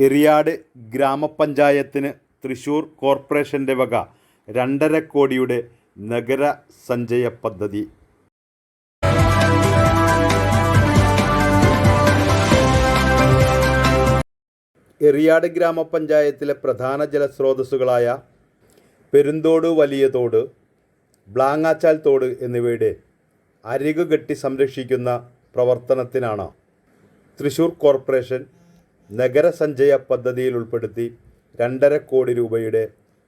എറിയാട് ഗ്രാമപഞ്ചായത്തിന് തൃശൂർ കോർപ്പറേഷന്റെ വക രണ്ടര കോടിയുടെ നഗര സഞ്ചയ പദ്ധതി. എറിയാട് ഗ്രാമപഞ്ചായത്തിലെ പ്രധാന ജലസ്രോതസ്സുകളായ പെരുന്തോട് വലിയ തോട് ബ്ലാങ്ങാച്ചാൽ തോട് എന്നിവയുടെ അരികു കെട്ടി സംരക്ഷിക്കുന്ന പ്രവർത്തനത്തിനാണ് തൃശൂർ കോർപ്പറേഷൻ നഗരസഞ്ചയ പദ്ധതിയിൽ ഉൾപ്പെടുത്തി രണ്ടര കോടി രൂപയുടെ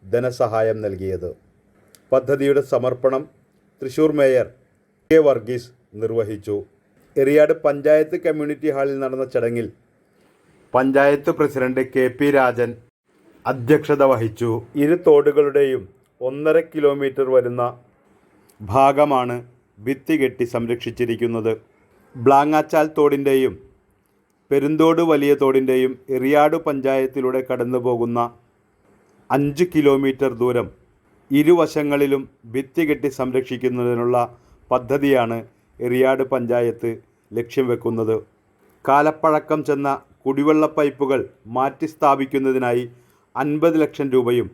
ധനസഹായം നൽകിയത്. പദ്ധതിയുടെ സമർപ്പണം തൃശൂർ മേയർ കെ വർഗീസ് നിർവഹിച്ചു. എറിയാട് പഞ്ചായത്ത് കമ്മ്യൂണിറ്റി ഹാളിൽ നടന്ന ചടങ്ങിൽ panchayat president K P Rajan അധ്യക്ഷത വഹിച്ചു. ഇരു തോടുകളുടെയും ഒന്നര കിലോമീറ്റർ വരുന്ന ഭാഗമാണ് ഭിത്തി കെട്ടി സംരക്ഷിച്ചിരിക്കുന്നത്. ബ്ലാങ്ങാച്ചാൽ തോടിന്റെയും പെരുന്തോട് വലിയ തോടിന്റെയും എറിയാട് പഞ്ചായത്തിലൂടെ കടന്നു പോകുന്ന അഞ്ച് കിലോമീറ്റർ ദൂരം ഇരുവശങ്ങളിലും ഭിത്തി കെട്ടി സംരക്ഷിക്കുന്നതിനുള്ള പദ്ധതിയാണ് എറിയാട് പഞ്ചായത്ത് ലക്ഷ്യം വെക്കുന്നത്. കാലപ്പഴക്കം ചെന്ന കുടിവെള്ള പൈപ്പുകൾ മാറ്റി സ്ഥാപിക്കുന്നതിനായി അൻപത് ലക്ഷം രൂപയും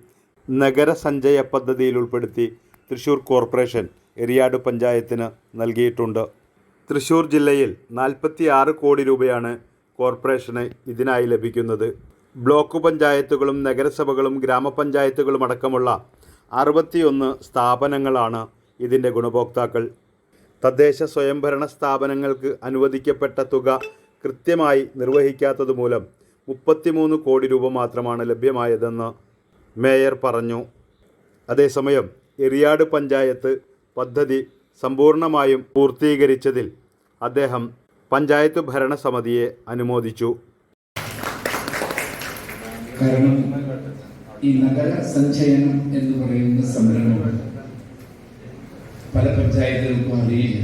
നഗരസഞ്ചയ പദ്ധതിയിൽ ഉൾപ്പെടുത്തി തൃശൂർ കോർപ്പറേഷൻ എറിയാട് പഞ്ചായത്തിന് നൽകിയിട്ടുണ്ട്. തൃശൂർ ജില്ലയിൽ നാൽപ്പത്തി കോടി രൂപയാണ് കോർപ്പറേഷന് ഇതിനായി ലഭിക്കുന്നത്. ബ്ലോക്ക് പഞ്ചായത്തുകളും നഗരസഭകളും ഗ്രാമപഞ്ചായത്തുകളും അടക്കമുള്ള അറുപത്തിയൊന്ന് സ്ഥാപനങ്ങളാണ് ഇതിന്റെ ഗുണഭോക്താക്കൾ. തദ്ദേശ സ്വയംഭരണ സ്ഥാപനങ്ങൾക്ക് അനുവദിക്കപ്പെട്ട തുക കൃത്യമായി നിർവഹിക്കാത്തത് മൂലം മുപ്പത്തിമൂന്ന് കോടി രൂപ മാത്രമാണ് ലഭ്യമായതെന്ന് മേയർ പറഞ്ഞു. അതേസമയം എറിയാട് പഞ്ചായത്ത് പദ്ധതി സമ്പൂർണമായും പൂർത്തീകരിച്ചതിൽ അദ്ദേഹം പഞ്ചായത്ത് ഭരണസമിതിയെ അനുമോദിച്ചു. കാരണം ഈ നഗര സഞ്ചയനം എന്ന് പറയുന്ന സംരംഭം പല പഞ്ചായത്തുകൾക്കും അറിയില്ല.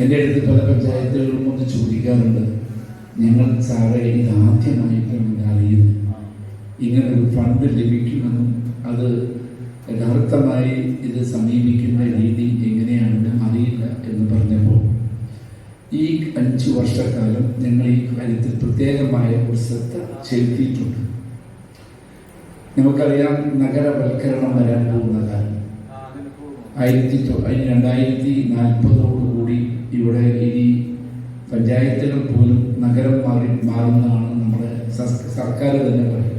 എന്റെ അടുത്ത് പല പഞ്ചായത്തുകളും ഒന്ന് ചോദിക്കാറുണ്ട് ഞങ്ങൾ സാറേ ഇത് ആദ്യമായിട്ടാണ് അറിയുന്നത്. ഇങ്ങനെ ഇങ്ങനൊരു ഫണ്ട് ലഭിക്കുമെന്നും അത് യഥാർത്ഥമായി ഇത് സമീപിക്കുന്ന രീതി എങ്ങനെയാണെന്ന് അറിയില്ല എന്ന് പറഞ്ഞപ്പോൾ ഈ അഞ്ചു വർഷക്കാലം ഞങ്ങൾ ഈ കാര്യത്തിൽ പ്രത്യേകമായ ഒരു ശ്രദ്ധ ചെലുത്തിയിട്ടുണ്ട്. നമുക്കറിയാം നഗരവൽക്കരണം വരാൻ പോകുന്ന കാലം. ആയിരത്തി രണ്ടായിരത്തി നാൽപ്പതോടുകൂടി ഇവിടെ ഇനി പഞ്ചായത്തുകൾ പോലും നഗരം മാറി മാറുന്നതാണ് നമ്മുടെ സർക്കാർ തന്നെ പറയുന്നത്.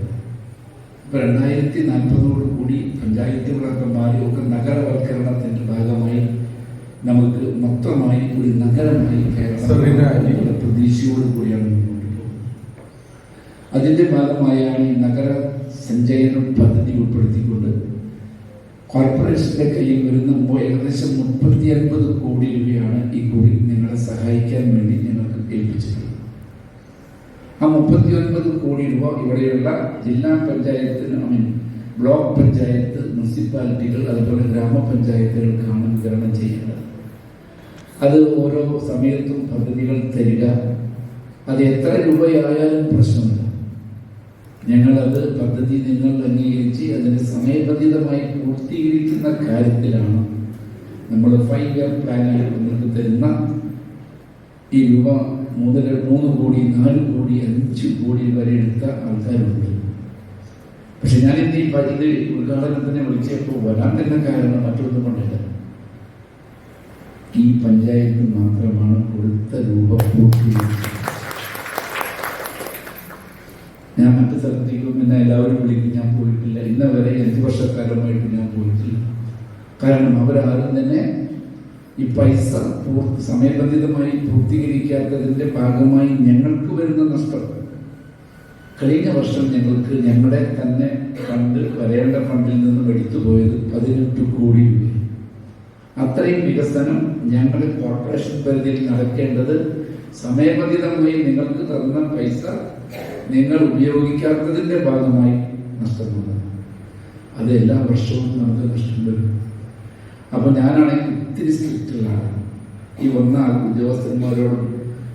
ഇപ്പൊ രണ്ടായിരത്തി നാൽപ്പതോടുകൂടി പഞ്ചായത്തുകളൊക്കെ മാറി ഒക്കെ നഗരവൽക്കരണത്തിന്റെ ഭാഗമായി നമുക്ക് മൊത്തമായി ഒരു നഗരമായി കേരളം പ്രതീക്ഷയോട് കൂടിയാണ് മുന്നോട്ട് പോകുന്നത്. അതിന്റെ ഭാഗമായാണ് ഈ നഗര സഞ്ചയനം പദ്ധതി ഉൾപ്പെടുത്തിക്കൊണ്ട് കോർപ്പറേഷന്റെ കയ്യിൽ വരുന്ന ഏകദേശം മുപ്പത്തി അൻപത് കോടി രൂപയാണ് ഈ കൂടി നിങ്ങളെ സഹായിക്കാൻ വേണ്ടി ഞങ്ങൾക്ക് ഏൽപ്പിച്ചിട്ടുള്ളത്. ആ മുപ്പത്തി ഒൻപത് കോടി രൂപ ഇവിടെയുള്ള ജില്ലാ പഞ്ചായത്തിന് ഐ മീൻ ബ്ലോക്ക് പഞ്ചായത്ത് മുനിസിപ്പാലിറ്റികൾ അതുപോലെ ഗ്രാമപഞ്ചായത്തുകൾക്കാണ് വിതരണം ചെയ്യേണ്ടത്. അത് ഓരോ സമയത്തും പദ്ധതികൾ തരിക. അത് എത്ര രൂപയായാലും പ്രശ്നമില്ല. ഞങ്ങളത് പദ്ധതി നിങ്ങൾ അംഗീകരിച്ച് അതിനെ സമയബന്ധിതമായി പൂർത്തീകരിക്കുന്ന കാര്യത്തിലാണ് നമ്മൾ ഫൈവ് ഇയർ പ്ലാനിൽ നിങ്ങൾക്ക് തരുന്ന ഈ രൂപ മൂന്നര മൂന്ന് കോടി നാല് കോടി അഞ്ച് കോടി വരെ എടുത്ത ആൾക്കാരുണ്ട്. പക്ഷെ ഞാൻ ഇന്ന് ഈ ഇത് ഉദ്ഘാടനത്തിന് വിളിച്ചപ്പോൾ വരാൻ തന്നെ കാരണം മറ്റൊന്നും കൊണ്ടില്ല. ഈ പഞ്ചായത്ത് മാത്രമാണ് കൊടുത്ത രൂപ ഞാൻ മറ്റു സ്ഥലത്തേക്കും എന്നെ എല്ലാവരും വിളിക്കും. ഞാൻ പോയിട്ടില്ല. ഇന്ന വരെ അഞ്ച് വർഷക്കാലമായിട്ട് ഞാൻ പോയിട്ടില്ല. കാരണം അവരാരും തന്നെ ഈ പൈസ പൂർത്തി സമയബന്ധിതമായി പൂർത്തീകരിക്കാത്തതിന്റെ ഭാഗമായി ഞങ്ങൾക്ക് വരുന്ന കഴിഞ്ഞ വർഷം ഞങ്ങൾക്ക് ഞങ്ങളുടെ തന്നെ ഫണ്ട് വരേണ്ട ഫണ്ടിൽ നിന്നും എടുത്തു പോയത് പതിനെട്ട് കോടി രൂപ അത്രയും വികസനം ഞങ്ങൾ കോർപ്പറേഷൻ പരിധിയിൽ നടക്കേണ്ടത് സമയബന്ധിതമായി നിങ്ങൾക്ക് തന്ന പൈസ നിങ്ങൾ ഉപയോഗിക്കാത്തതിന്റെ ഭാഗമായി നഷ്ടപ്പെടുന്നു അത് എല്ലാ വർഷവും നമുക്ക് നഷ്ടം വരും. അപ്പൊ ഞാനാണെങ്കിൽ ഒത്തിരി സ്ട്രിക്റ്റുള്ളതാണ് ഈ വന്നാൽ ഉദ്യോഗസ്ഥന്മാരോടും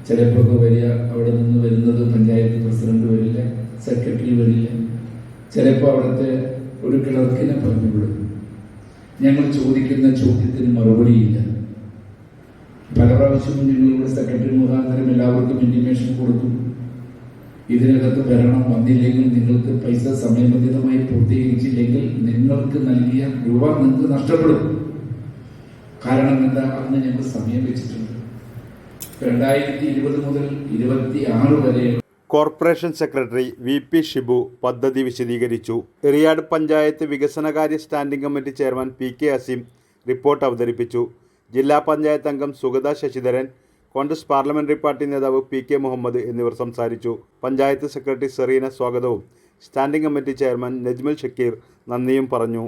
ചിലപ്പോഴൊക്കെ വരിക അവിടെ നിന്ന് ചിലപ്പോൾ അവിടുത്തെ ഒരു ക്ലർക്കിനെ പറഞ്ഞു വിടും ഞങ്ങൾ ചോദിക്കുന്ന ചോദ്യത്തിന് മറുപടിയില്ല. പല പ്രാവശ്യവും ഞങ്ങളുടെ സെക്രട്ടറി മുഖാന്തരം എല്ലാവർക്കും ഇൻഡിമേഷൻ കൊടുക്കും ഇതിനകത്ത് ഭരണം വന്നില്ലെങ്കിൽ നിങ്ങൾക്ക് പൈസ സമയബന്ധിതമായി പൂർത്തീകരിച്ചില്ലെങ്കിൽ നിങ്ങൾക്ക് നൽകിയ രൂപ നിങ്ങൾക്ക് നഷ്ടപ്പെടും. കാരണം എന്താ? അന്ന് ഞങ്ങൾ സമയം വെച്ചിട്ടുണ്ട്. രണ്ടായിരത്തി ഇരുപത് മുതൽ ഇരുപത്തി ആറ് വരെ corporation secretary V P Shibu പദ്ധതി വിശദീകരിച്ചു. എറിയാട് പഞ്ചായത്ത് വികസനകാര്യ standing committee chairman P K Azeem report അവതരിപ്പിച്ചു. ജില്ലാ പഞ്ചായത്ത് അംഗം സുഗത ശശിധരൻ കോൺഗ്രസ് പാർലമെന്ററി പാർട്ടി നേതാവ് പി കെ മുഹമ്മദ് എന്നിവർ സംസാരിച്ചു. പഞ്ചായത്ത് സെക്രട്ടറി സെറീന സ്വാഗതവും standing committee chairman Najmal Shakir നന്ദിയും പറഞ്ഞു.